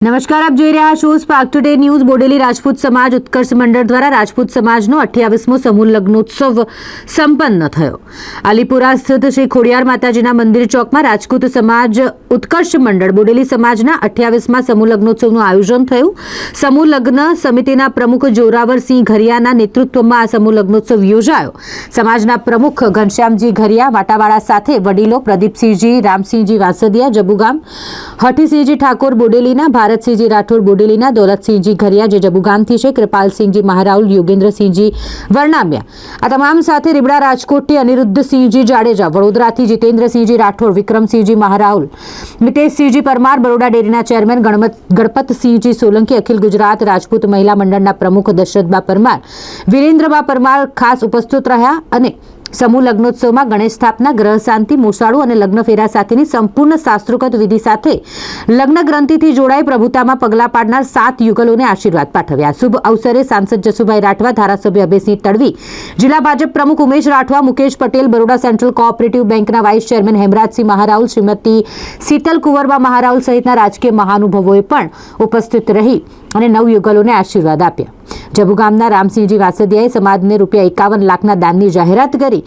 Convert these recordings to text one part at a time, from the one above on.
નમસ્કાર, આપ જોઈ રહ્યા છો Spark Today News Bodeli Rajput સમાજ ઉત્કર્ષ મંડળ દ્વારા રાજપૂત સમાજનો અઠ્યાવીસમો સમૂહ લગ્નોત્સવ સંપન્ન થયો. આલીપુરા સ્થિત શ્રી ખોડિયાર માતાજીના મંદિર ચોકમાં રાજપૂત સમાજ ઉત્કર્ષ મંડળ. બોડેલી સમાજના અઠ્યાવીસમાં સમૂહ લગ્નોત્સવનું આયોજન થયું. સમૂહ લગ્ન સમિતિના પ્રમુખ જોરાવરસિંહ ઘરિયાના નેતૃત્વમાં આ સમૂહ લગ્નોત્સવ યોજાયો. સમાજના પ્રમુખ ઘનશ્યામજી ઘરિયા વાટાવાળા સાથે વડીલો પ્રદીપસિંહજી, રામસિંહજી વાસદિયા, જબુગામ હઠીસિંહજી ઠાકોર બોડેલીના, ભારતસિંહજી રાઠોડ બોડેલીના, દોલતસિંહજી ઘરિયા જે જબુગામથી છે, કૃપાલસિંહજી મહારાઉલ, યોગેન્દ્રસિંહજી વરનામ્યા આ તમામ સાથે રીબડા રાજકોટથી અનિરુદ્ધસિંહજી જાડેજા, વડોદરાથી જીતેન્દ્રસિંહજી રાઠોડ, વિક્રમસિંહજી મહારાઉલ મિતેશસિંહજી પરમાર બરોડા ડેરીના ચેરમેન ગણપત ગણપતસિંહજી સોલંકી અખિલ ગુજરાત રાજપૂત મહિલા મંડળના પ્રમુખ દશરથબા પરમાર, વિરેન્દ્રબા પરમાર ખાસ ઉપસ્થિત રહ્યા અને સમૂહ લગ્નોત્સવમાં ગણેશ સ્થાપના, ગ્રહ શાંતિ મોસાળું અને લગ્ન ફેરા સાથેની સંપૂર્ણ શાસ્ત્રોગત વિધિ સાથે લગ્ન ગ્રંથિથી જોડાઈ પ્રભુતામાં પગલાં પાડનાર સાત યુગલોને આશીર્વાદ પાઠવ્યા. શુભ અવસરે સાંસદ જસુભાઈ રાઠવા, ધારાસભ્ય અભયસિંહ તડવી, જિલ્લા ભાજપ પ્રમુખ ઉમેશ રાઠવા, મુકેશ પટેલ, બરોડા સેન્ટ્રલ કોઓપરેટિવ બેંકના વાઇસ ચેરમેન હેમરાજસિંહ મહારાઉલ, શ્રીમતી શીતલ કુંવરબા મહારાઉલ સહિતના રાજકીય મહાનુભાવોએ પણ ઉપસ્થિત રહી. અને નવયુગલોને આશીર્વાદ આપ્યા. જબુગામના રામસિંહજી વાસદિયાએ સમાજને રૂપિયા એકાવન લાખના દાનની જાહેરાત કરી.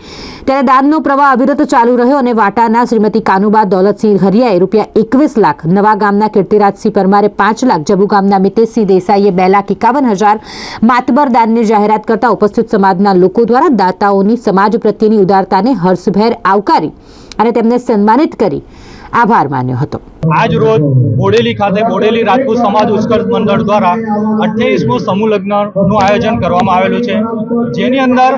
ત્યારે દાનનો પ્રવાહ અવિરત ચાલુ રહ્યો અને વાટાના શ્રીમતી કાનુબા દોલતસિંહ હરિયાએ રૂપિયા એકવીસ લાખ, નવા ગામના કીર્તિરાજસિંહ પરમારે પાંચ લાખ જબુગામના મિતેશસિંહ દેસાઈએ બે લાખ એકાવન હજાર માતબર દાનની જાહેરાત કરતા ઉપસ્થિત સમાજના લોકો દ્વારા દાતાઓની સમાજ પ્રત્યેની ઉદારતાને હર્ષભેર આવકારી. અને તેમને સન્માનિત કરી આભાર માન્યો હતો. આજ રોજ બોડેલી ખાતે બોડેલી રાજપૂત સમાજ ઉત્કર્ષ મંડળ દ્વારા અઠ્યાવીસમો સમૂહ લગ્નનું આયોજન કરવામાં આવેલું છે. જેની અંદર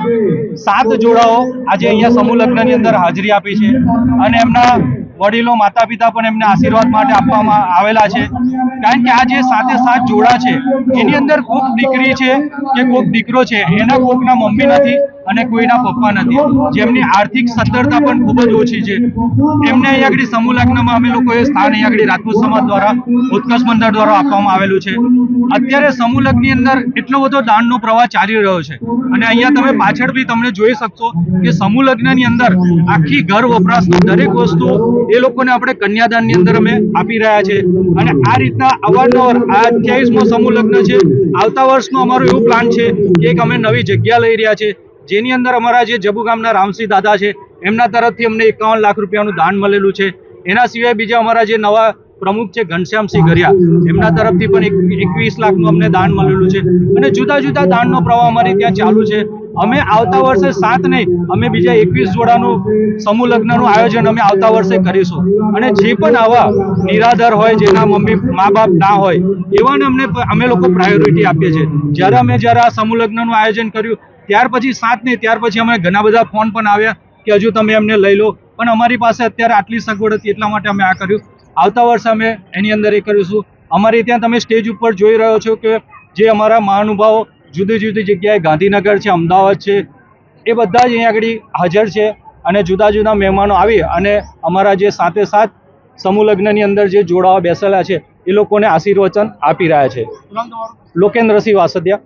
સાત જોડાઓ આજે અહીંયા સમૂહ લગ્નની અંદર હાજરી આપી છે અને એમના વડીલો માતા પિતા પણ એમને આશીર્વાદ માટે આપવામાં આવેલા છે. કારણ કે આ જે સાતે સાત જોડા છે, એની અંદર કોક દીકરી છે કે કોક દીકરો છે, એના કોકના મમ્મી નથી. અને કોઈના પપ્પા નથી. જેમની આર્થિક સદ્ધરતા પણ ખૂબ જ ઓછી છે. એમને અહીંયા આગળ સમૂહ લગ્નમાં અમે લોકોએ સ્થાન અહીંયા આગળ રાજપૂત સમાજ દ્વારા, ઉત્કર્ષ મંડળ દ્વારા આપવામાં આવેલું છે. અત્યારે સમૂહ લગ્નની અંદર એટલો બધો દાનનો પ્રવાહ ચાલી રહ્યો છે. અને અહીંયા તમે પાછળ બી તમને જોઈ શકશો કે સમૂહ લગ્નની અંદર આખી ઘર વપરાશની દરેક વસ્તુ એ લોકોને આપણે કન્યાદાનની અંદર અમે આપી રહ્યા છે. અને આ રીતના અવારનવાર આ અઠ્યાવીસમો સમૂહ લગ્ન છે. આવતા વર્ષનો અમારું એવું પ્લાન છે કે એક અમે નવી જગ્યા લઈ રહ્યા છે. જેની અંદર અમારા જે જબુ રામસિંહ દાદા છે, એમના તરફથી અમને એકાવન લાખ રૂપિયાનું દાન મળેલું છે. એના સિવાય બીજા અમારા જે નવા પ્રમુખ છે ઘનશ્યામસિંહ ગરિયા એમના તરફથી પણ એકવીસ લાખનું અમને દાન મળેલું છે. અને જુદા જુદા દાનનો પ્રવાહ અમારે ત્યાં ચાલુ છે. અમે આવતા વર્ષે સાત નહીં, અમે બીજા એકવીસ જોડાનું સમૂહ લગ્નનું આયોજન અમે આવતા વર્ષે કરીશું. અને જે પણ આવા નિરાધાર હોય, જેના મમ્મી મા બાપ ના હોય, એવાને અમને, અમે લોકો પ્રાયોરિટી આપીએ છીએ. જ્યારે અમે જ્યારે આ સમૂહ લગ્નનું આયોજન કર્યું ત્યાર પછી સાત નહીં ત્યાર પછી અમને ઘણા બધા ફોન પણ આવ્યા કે હજુ તમે એમને લઈ લો. પણ અમારી પાસે અત્યારે આટલી સગવડ હતી એટલા માટે અમે આ કર્યું. આવતા વર્ષે અમે એની અંદર એ કરીશું અમારે ત્યાં તમે સ્ટેજ ઉપર જોઈ રહ્યો છો કે જે અમારા મહાનુભાવો જુદી જુદી જગ્યાએ ગાંધીનગર છે અમદાવાદ છે એ બધા જ અહીંયા આગળ હાજર છે અને જુદા જુદા મહેમાનો આવી અને અમારા જે સાથે સાથ સમૂહ લગ્નની અંદર જે જોડાવા બેસેલા છે એ લોકોને આશીર્વચન આપી રહ્યા છે. લોકેન્દ્રસિંહ વાસદિયા.